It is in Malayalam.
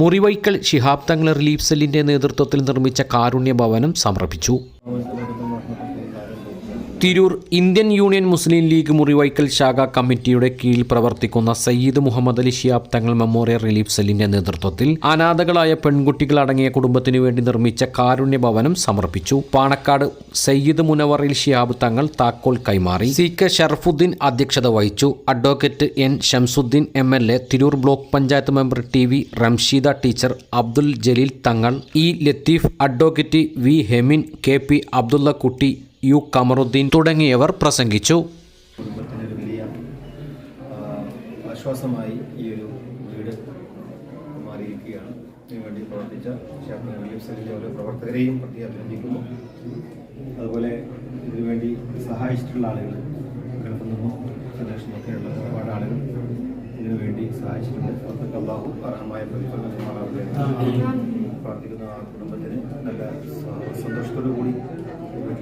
മുറിവൈക്കൽ ശിഹാബ് തങ്ങൾ റിലീഫ് സെല്ലിന്റെ നേതൃത്വത്തിൽ നിർമ്മിച്ച കാരുണ്യ ഭവനം സമർപ്പിച്ചു. Tirur Indian Union Muslim League Murivaikkal ശാഖ കമ്മിറ്റിയുടെ കീഴിൽ പ്രവർത്തിക്കുന്ന സയ്യിദ് മുഹമ്മദ് അലി ഷിയാബ് തങ്ങൾ മെമ്മോറിയൽ റിലീഫ് സെല്ലിന്റെ നേതൃത്വത്തിൽ അനാഥകളായ പെൺകുട്ടികൾ അടങ്ങിയ കുടുംബത്തിനു വേണ്ടി നിർമ്മിച്ച കാരുണ്യ ഭവനം സമർപ്പിച്ചു. പാണക്കാട് സയ്യിദ് മുനവറിൽ ഷിയാബ് തങ്ങൾ താക്കോൽ കൈമാറി. സി കെ ഷർഫുദ്ദീൻ അധ്യക്ഷത വഹിച്ചു. Advocate N Shamsuddin M L A Tirur block panchayat member T V Ramsheeda teacher Abdul Jaleel Thangal E Latheef advocate V Hemin K P Abdulla Kutty U Kamaruddin തുടങ്ങിയവർ പ്രസംഗിച്ചു. ഈ ഒരു വീട് ഇതിനുവേണ്ടി അതുപോലെ ഇതിനുവേണ്ടി സഹായിച്ചിട്ടുള്ള ആളുകൾ വിദേശത്തു ഒരുപാട് ആളുകൾ ഇതിനുവേണ്ടി സഹായിച്ചിട്ടുണ്ട്. അവർക്കൊക്കെ അള്ളാഹു അർഹമായ പ്രതിഫലം പ്രാർത്ഥിക്കുന്ന ആ കുടുംബത്തിന് നല്ല സന്തോഷത്തോടു കൂടി